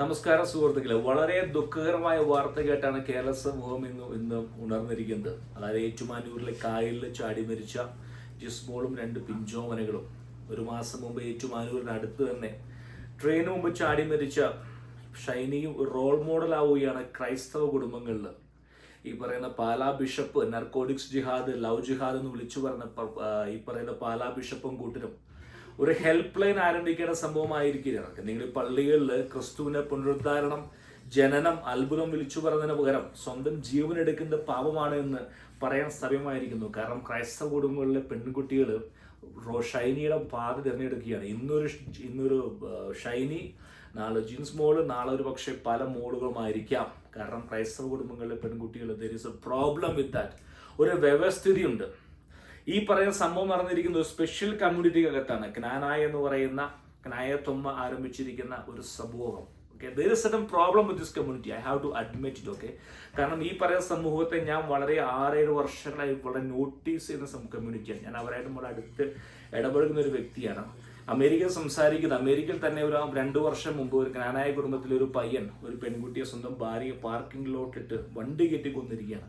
നമസ്കാരം സുഹൃത്തുക്കളെ. വളരെ ദുഃഖകരമായ വാർത്ത കേട്ടാണ് കേരള സമൂഹം ഇന്ന് ഇന്ന് ഉണർന്നിരിക്കുന്നത്. അതായത് ഏറ്റുമാനൂരിലെ കായലിൽ ചാടി മരിച്ച ജിസ്മോളും രണ്ട് പിഞ്ചോമനകളും. ഒരു മാസം മുമ്പ് ഏറ്റുമാനൂരിന് അടുത്ത് തന്നെ ട്രെയിന് മുമ്പ് ചാടി മരിച്ച ഷൈനിയും റോൾ മോഡലാവുകയാണ് ക്രൈസ്തവ കുടുംബങ്ങളിൽ. ഈ പറയുന്ന പാലാ ബിഷപ്പ് നർക്കോട്ടിക്സ് ജിഹാദ് ലവ് ജിഹാദ് എന്ന് വിളിച്ചു പറഞ്ഞ ഈ പറയുന്ന പാലാ ബിഷപ്പും കൂട്ടരും ഒരു ഹെൽപ്പ് ലൈൻ ആരംഭിക്കേണ്ട സംഭവമായിരിക്കില്ല നിങ്ങൾ പള്ളികളിൽ ക്രിസ്തുവിനെ പുനരുദ്ധാരണം ജനനം അത്ഭുതം വിളിച്ചു പറഞ്ഞതിന് പകരം സ്വന്തം ജീവൻ എടുക്കുന്ന പാപമാണ് എന്ന് പറയാൻ സമയമായിരിക്കുന്നു. കാരണം ക്രൈസ്തവ കുടുംബങ്ങളിലെ പെൺകുട്ടികൾ ഷൈനിയുടെ പാത തിരഞ്ഞെടുക്കുകയാണ്. ഇന്നൊരു ഇന്നൊരു ഷൈനി നാളെ ജീൻസ് മോൾ നാളെ ഒരു പക്ഷേ പല മോളുകളുമായിരിക്കാം. കാരണം ക്രൈസ്തവ കുടുംബങ്ങളിലെ പെൺകുട്ടികൾ there is a problem with that ഒരു വ്യവസ്ഥിതിയുണ്ട്. ഈ പറയുന്ന സംഭവം നടന്നിരിക്കുന്ന ഒരു സ്പെഷ്യൽ കമ്മ്യൂണിറ്റിക്കകത്താണ് ക്നാനായ എന്ന് പറയുന്ന ക്നായത്തൊമ്മ ആരംഭിച്ചിരിക്കുന്ന ഒരു സമൂഹം. Okay there is sudden problem with this community I have to admit it okay കാരണം ഈ പറയുന്ന സമൂഹത്തെ ഞാൻ വളരെ ആറേഴ് വർഷങ്ങളായി വളരെ നോട്ടീസ് ചെയ്യുന്ന കമ്മ്യൂണിറ്റിയാണ് ഞാൻ അവരായിട്ട് നമ്മൾ അടുത്ത് ഇടപഴകുന്ന ഒരു വ്യക്തിയാണ്. അമേരിക്ക സംസാരിക്കുന്നത് അമേരിക്കയിൽ തന്നെ ഒരു രണ്ടു വർഷം മുമ്പ് ഒരു ജ്ഞാനായ കുടുംബത്തിലെ ഒരു പയ്യൻ ഒരു പെൺകുട്ടിയെ സ്വന്തം ഭാര്യയെ പാർക്കിംഗ് ലോട്ടിട്ട് വണ്ടി കെട്ടി കൊന്നിരിക്കുകയാണ്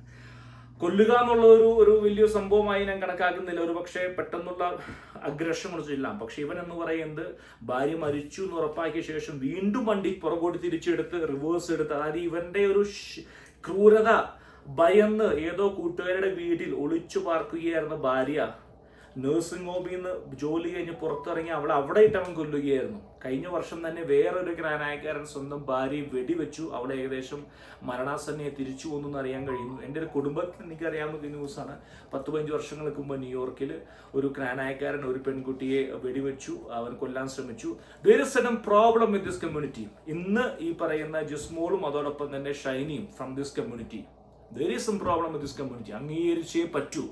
കൊല്ലുക എന്നുള്ള ഒരു ഒരു വലിയ സംഭവമായി ഞാൻ കണക്കാക്കുന്നില്ല. ഒരു പക്ഷേ പെട്ടെന്നുള്ള അഗ്രഷൻ കുറിച്ചില്ല പക്ഷെ ഇവൻ എന്ന് പറയുന്നത് ഭാര്യ മരിച്ചു എന്ന് ഉറപ്പാക്കിയ ശേഷം വീണ്ടും വണ്ടി പുറകോട്ട് തിരിച്ചെടുത്ത് റിവേഴ്സ് എടുത്ത് അതായത് ഇവന്റെ ഒരു ക്രൂരത ഭയന്ന് ഏതോ കൂട്ടുകാരുടെ വീട്ടിൽ ഒളിച്ചു പാർക്കുകയായിരുന്ന ഭാര്യ നഴ്സിംഗ് ഹോമിൽ നിന്ന് ജോലി കഴിഞ്ഞ് പുറത്തിറങ്ങി അവളെ അവിടെ ഇട്ട് അവൻ കൊല്ലുകയായിരുന്നു. കഴിഞ്ഞ വർഷം തന്നെ വേറൊരു ഗ്രാനായക്കാരൻ സ്വന്തം ഭാര്യയെ വെടിവെച്ചു. അവളെ ഏകദേശം മരണാസന്നയെ തിരിച്ചു പോന്നു എന്ന് അറിയാൻ കഴിയുന്നു. എന്റെ ഒരു കുടുംബത്തിൽ എനിക്കറിയാവുന്ന ന്യൂസാണ് പത്ത് പതിനഞ്ച് വർഷങ്ങൾക്ക് മുമ്പ് ന്യൂയോർക്കിൽ ഒരു ഗ്രാനായക്കാരൻ ഒരു പെൺകുട്ടിയെ വെടിവെച്ചു. അവൻ കൊല്ലാൻ ശ്രമിച്ചു. വേറെ sudden problem with this community ഇന്ന് ഈ പറയുന്ന ജിസ്മോളും അതോടൊപ്പം തന്നെ ഷൈനിയും ഫ്രം ദിസ് കമ്മ്യൂണിറ്റി വേറെ some problem with this community അംഗീകരിച്ചേ പറ്റൂ.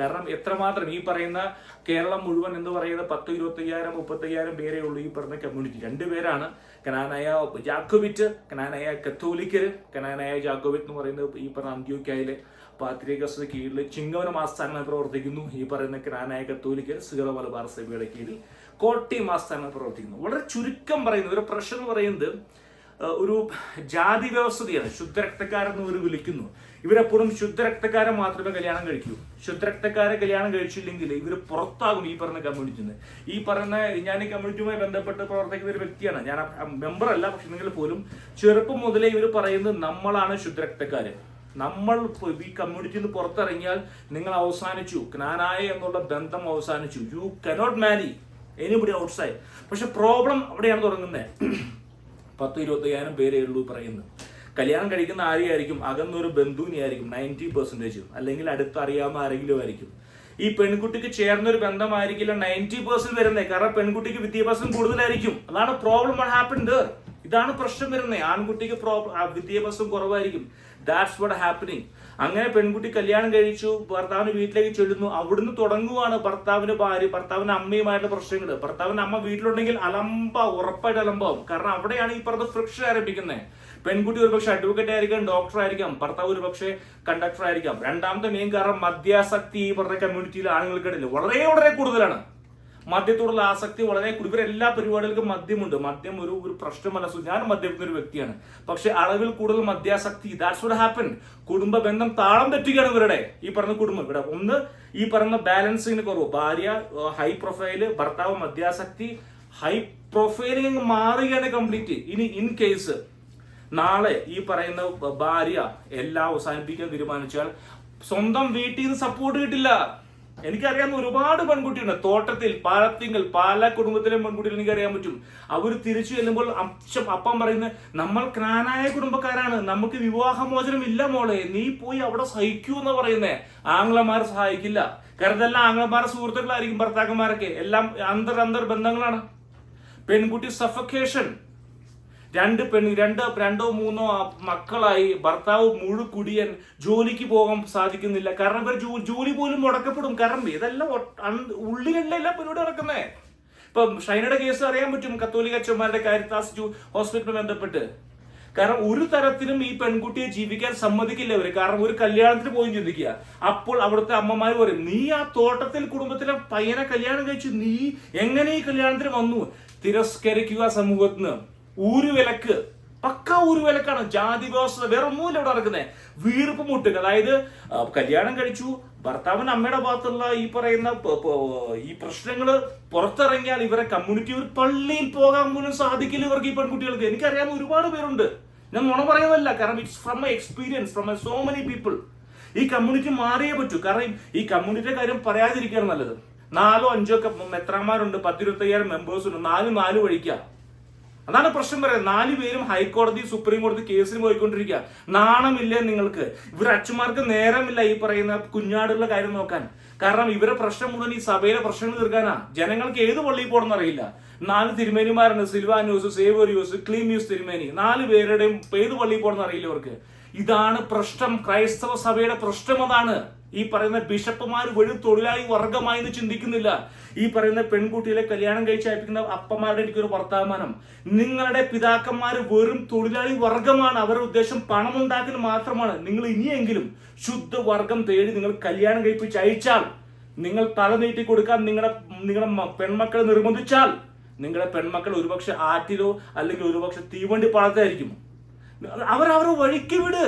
കാരണം എത്രമാത്രം ഈ പറയുന്ന കേരളം മുഴുവൻ എന്ന് പറയുന്ന പത്ത് ഇരുപത്തയ്യായിരം മുപ്പത്തയ്യായിരം പേരേ ഉള്ളൂ ഈ പറഞ്ഞ കമ്മ്യൂണിറ്റി രണ്ടുപേരാണ് കനാനായ ജാക്കോവിറ്റ് കനാനായ കത്തോലിക്കർ കനാനായ ജാക്കോവിറ്റ് എന്ന് പറയുന്നത് ഈ പറഞ്ഞ അന്ത്യോക്കായിലെ പാത്രികസിന് കീഴിൽ ചിങ്ങവന ആസ്ഥാനമായി പ്രവർത്തിക്കുന്നു. ഈ പറയുന്ന കനാനായ കത്തോലിക്കർ സിഗറ മലബാർ സഭയുടെ കീഴിൽ കോട്ടയം ആസ്ഥാനമായി പ്രവർത്തിക്കുന്നു. വളരെ ചുരുക്കം പറയുന്നത് ഒരു പ്രശ്നം പറയുന്നത് ഒരു ജാതി വ്യവസ്ഥതയാണ്. ശുദ്ധരക്തക്കാരെന്ന് ഇവർ വിളിക്കുന്നു. ഇവരെപ്പോഴും ശുദ്ധരക്തക്കാരെ മാത്രമേ കല്യാണം കഴിക്കൂ. ശുദ്ധരക്തക്കാരെ കല്യാണം കഴിച്ചില്ലെങ്കിൽ ഇവർ പുറത്താകും ഈ പറഞ്ഞ കമ്മ്യൂണിറ്റിയിൽ നിന്ന് ഈ പറഞ്ഞ ഞാൻ ഈ കമ്മ്യൂണിറ്റിയുമായി ബന്ധപ്പെട്ട് പ്രവർത്തിക്കുന്ന ഒരു വ്യക്തിയാണ്. ഞാൻ മെമ്പർ അല്ല പക്ഷെ നിങ്ങൾ പോലും ചെറുപ്പം മുതലേ ഇവർ പറയുന്നത് നമ്മളാണ് ശുദ്ധരക്തക്കാര്. നമ്മൾ ഈ കമ്മ്യൂണിറ്റിയിൽ നിന്ന് പുറത്തിറങ്ങിയാൽ നിങ്ങൾ അവസാനിച്ചു. ജ്ഞാനായ എന്നുള്ള ബന്ധം അവസാനിച്ചു. You cannot marry anybody outside പക്ഷെ പ്രോബ്ലം അവിടെയാണ് തുടങ്ങുന്നത്. പത്ത് ഇരുപത്തയ്യായിരം പേരേ ഉള്ളൂ പറയുന്നത്. കല്യാണം കഴിക്കുന്ന ആരെയായിരിക്കും? അകന്നൊരു ബന്ധുവിനെയായിരിക്കും നയന്റി പെർസെന്റേജ് അല്ലെങ്കിൽ അടുത്ത് അറിയാവുന്ന ആരെങ്കിലും ആയിരിക്കും. ഈ പെൺകുട്ടിക്ക് ചേർന്നൊരു ബന്ധമായിരിക്കില്ല നയന്റി പെർസെന്റ് വരുന്നത് കാരണം പെൺകുട്ടിക്ക് വിദ്യാഭ്യാസം കൂടുതലായിരിക്കും. അതാണ് പ്രോബ്ലം ഹാപ്പൻ ദർ ഇതാണ് പ്രശ്നം വരുന്നത് ആൺകുട്ടിക്ക് വിദ്യാഭ്യാസം കുറവായിരിക്കും. ദാറ്റ്സ് വാട്ട് ഹാപ്പനിങ് അങ്ങനെ പെൺകുട്ടി കല്യാണം കഴിച്ചു ഭർത്താവിന് വീട്ടിലേക്ക് ചെല്ലുന്നു. അവിടുന്ന് തുടങ്ങുവാണ് ഭർത്താവിന്റെ ഭാര്യ ഭർത്താവിന്റെ അമ്മയുമായിട്ടുള്ള പ്രശ്നങ്ങൾ ഭർത്താവിന്റെ അമ്മ വീട്ടിലുണ്ടെങ്കിൽ അലമ്പ ഉറപ്പായിട്ട് അലമ്പാവും. കാരണം അവിടെയാണ് ഈ പറഞ്ഞ ഫ്രിക്ഷൻ ആരംഭിക്കുന്നത് പെൺകുട്ടി ഒരു പക്ഷെ അഡ്വക്കേറ്റ് ആയിരിക്കാം ഡോക്ടർ ആയിരിക്കാം ഭർത്താവ് ഒരു പക്ഷേ കണ്ടക്ടർ ആയിരിക്കാം. രണ്ടാമത്തെ മെയിൻ കാരണം മദ്യാസക്തി ഈ പറഞ്ഞ കമ്മ്യൂണിറ്റിയിൽ ആണുങ്ങൾക്കിടയിൽ. വളരെ വളരെ കൂടുതലാണ്. മദ്യത്തോടുള്ള ആസക്തി വളരെ ഇവരെല്ലാ പരിപാടികൾക്കും മദ്യമുണ്ട്. മദ്യം ഒരു ഒരു പ്രശ്നമല്ല. ഞാൻ മദ്യപിക്കുന്ന ഒരു വ്യക്തിയാണ്. പക്ഷെ അളവിൽ കൂടുതൽ മദ്യാസക്തി ദാറ്റ്സ് വുഡ് ഹാപ്പൻ കുടുംബ ബന്ധം താളം തെറ്റുകയാണ് ഇവരുടെ. ഈ പറഞ്ഞ കുടുംബം. ഇവിടെ ഒന്ന് ഈ പറയുന്ന ബാലൻസിങ്ങിന് കുറവ്. ഭാര്യ ഹൈ പ്രൊഫൈൽ ഭർത്താവ് മദ്യാസക്തി ഹൈ പ്രൊഫൈലിംഗ് മാറുകയാണ് കംപ്ലീറ്റ് ഇനി ഇൻ കേസ് നാളെ ഈ പറയുന്ന ഭാര്യ എല്ലാം അവസാനിപ്പിക്കാൻ തീരുമാനിച്ചാൽ സ്വന്തം വീട്ടിൽ നിന്ന് സപ്പോർട്ട് കിട്ടില്ല. എനിക്കറിയാവുന്ന ഒരുപാട് പെൺകുട്ടിയുണ്ട് തോട്ടത്തിൽ പാലത്തിങ്കൽ പാല കുടുംബത്തിലെ പെൺകുട്ടികൾ എനിക്കറിയാൻ പറ്റും. അവർ തിരിച്ചു ചെല്ലുമ്പോൾ അച്ഛൻ അപ്പം പറയുന്നത് നമ്മൾ ക്നാനായ കുടുംബക്കാരാണ്. നമുക്ക് വിവാഹമോചനം ഇല്ല മോളെ. നീ പോയി അവിടെ സഹിക്കൂ എന്ന് പറയുന്നേ. ആംഗ്ലമാർ സഹായിക്കില്ല. കാരണം ഇതെല്ലാം ആംഗ്ലമാരുടെ സുഹൃത്തുക്കളായിരിക്കും ഭർത്താക്കന്മാരൊക്കെ. എല്ലാം അന്തർ അന്തർ ബന്ധങ്ങളാണ്. പെൺകുട്ടി സഫക്കേഷൻ. രണ്ട് പെൺ രണ്ട് രണ്ടോ മൂന്നോ മക്കളായി ഭർത്താവ് മുഴു കുടിയൻ ജോലിക്ക് പോകാൻ സാധിക്കുന്നില്ല. കാരണം ഇവർ ജോലി പോലും മുടക്കപ്പെടും. കാരണം ഇതെല്ലാം ഉള്ളിലല്ല പരിപാടി നടക്കുന്നേ? ഇപ്പൊ ഷൈനയുടെ കേസ് അറിയാൻ പറ്റും കത്തോലിക്ക അച്ഛന്മാരുടെ കാര്യത്താസ് ഹോസ്പിറ്റലിൽ ബന്ധപ്പെട്ട്. കാരണം ഒരു തരത്തിലും ഈ പെൺകുട്ടിയെ ജീവിക്കാൻ സമ്മതിക്കില്ല അവർ കാരണം ഒരു കല്യാണത്തിന് പോയി ചിന്തിക്കുക. അപ്പോൾ അവിടുത്തെ അമ്മമാര് പറയും നീ ആ തോട്ടത്തിൽ കുടുംബത്തിലെ പയ്യനെ കല്യാണം കഴിച്ചു നീ എങ്ങനെ ഈ കല്യാണത്തിന് വന്നു? തിരസ്കരിക്കുക സമൂഹത്തിന്. ഊരുവിലക്ക്. പക്ക ഊരുവിലക്കാണ്. ജാതി വ്യവസ്ഥ വേറെ ഒന്നുമില്ല ഇവിടെ നടക്കുന്നത് വീർപ്പ് മുട്ടുക. അതായത് കല്യാണം കഴിച്ചു. ഭർത്താവിന് അമ്മയുടെ ഭാഗത്തുള്ള ഈ പറയുന്ന ഈ പ്രശ്നങ്ങൾ പുറത്തിറങ്ങിയാൽ ഇവരെ കമ്മ്യൂണിറ്റി ഒരു പള്ളിയിൽ പോകാൻ പോലും സാധിക്കില്ല ഇവർക്ക് ഈ പെൺകുട്ടികൾക്ക്. എനിക്കറിയാവുന്ന ഒരുപാട് പേരുണ്ട്. ഞാൻ നുണ പറയുന്നതല്ല. കാരണം it's from my experience from my so many people ഈ കമ്മ്യൂണിറ്റി മാറിയേ പറ്റൂ. കാരണം ഈ കമ്മ്യൂണിറ്റിയുടെ കാര്യം പറയാതിരിക്കുകയാണ് നല്ലത്. നാലോ അഞ്ചോ ഒക്കെ മെത്രാന്മാരുണ്ട് പത്തിരുപത്തയ്യായിരം മെമ്പേഴ്സ് ഉണ്ട്. നാല് നാല് വഴിക്കാം. അതാണ് പ്രശ്നം പറയുന്നത്. നാല് പേരും ഹൈക്കോടതി സുപ്രീം കോടതി കേസിന് പോയിക്കൊണ്ടിരിക്കുക. നാണമില്ലേ നിങ്ങൾക്ക്? ഇവർ അച്ഛന്മാർക്ക് നേരമില്ല ഈ പറയുന്ന കുഞ്ഞാടുള്ള കാര്യം നോക്കാൻ. കാരണം ഇവരെ പ്രശ്നം മുഴുവൻ ഈ സഭയിലെ പ്രശ്നങ്ങൾ തീർക്കാനാ. ജനങ്ങൾക്ക് ഏത് പള്ളിയിൽ പോകണമെന്ന് അറിയില്ല. നാല് തിരുമേനിമാരുണ്ട്. സിൽവാന്യൂസ് സേവോരിയൂസ് ക്ലീമിയൂസ് തിരുമേനി. നാല് പേരുടെയും ഏത് പള്ളിയിൽ പോകണമെന്ന് അറിയില്ല ഇവർക്ക്. ഇതാണ് പ്രശ്നം. ക്രൈസ്തവ സഭയുടെ പ്രശ്നം അതാണ്. ഈ പറയുന്ന ബിഷപ്പുമാർ വെറും തൊഴിലാളി വർഗമായി എന്ന് ചിന്തിക്കുന്നില്ല. ഈ പറയുന്ന പെൺകുട്ടികളെ കല്യാണം കഴിച്ച് അയപ്പിക്കുന്ന അപ്പന്മാരുടെ എനിക്കൊരു വർത്തമാനം. നിങ്ങളുടെ പിതാക്കന്മാർ വെറും തൊഴിലാളി വർഗമാണ്. അവരുടെ ഉദ്ദേശം പണം ഉണ്ടാക്കൽ മാത്രമാണ്. നിങ്ങൾ ഇനിയെങ്കിലും ശുദ്ധ വർഗം തേടി നിങ്ങൾ കല്യാണം കഴിപ്പിച്ച് അയച്ചാൽ നിങ്ങൾ തല നീട്ടി കൊടുക്കാൻ നിങ്ങളുടെ നിങ്ങളുടെ പെൺമക്കളെ നിർബന്ധിച്ചാൽ നിങ്ങളുടെ പെൺമക്കൾ ഒരുപക്ഷെ ആറ്റിലോ അല്ലെങ്കിൽ ഒരുപക്ഷെ തീവണ്ടി പാളത്തായിരിക്കും അവരവരുടെ വഴിക്ക് വിട്.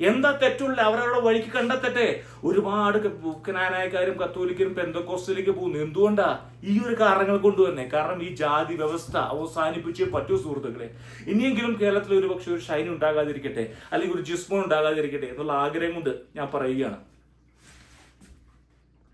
എന്താ തെറ്റുള്ള? അവരവരുടെ വഴിക്ക് കണ്ടെത്തട്ടെ ഒരുപാട് കനാനായക്കാരും കത്തോലിക്കരും പെന്തക്കോസ്റ്റിലേക്ക് പോകുന്നു. എന്തുകൊണ്ടാ? ഈ ഒരു കാരണങ്ങൾ കൊണ്ട് തന്നെ കാരണം ഈ ജാതി വ്യവസ്ഥ അവസാനിപ്പിച്ചേ പറ്റൂ സുഹൃത്തുക്കളെ. ഇനിയെങ്കിലും കേരളത്തിൽ ഒരു പക്ഷെ ഒരു ഷൈൻ ഉണ്ടാകാതിരിക്കട്ടെ അല്ലെങ്കിൽ ഒരു ജിസ്മോ ഉണ്ടാകാതിരിക്കട്ടെ എന്നുള്ള ആഗ്രഹം കൊണ്ട് ഞാൻ പറയുകയാണ്.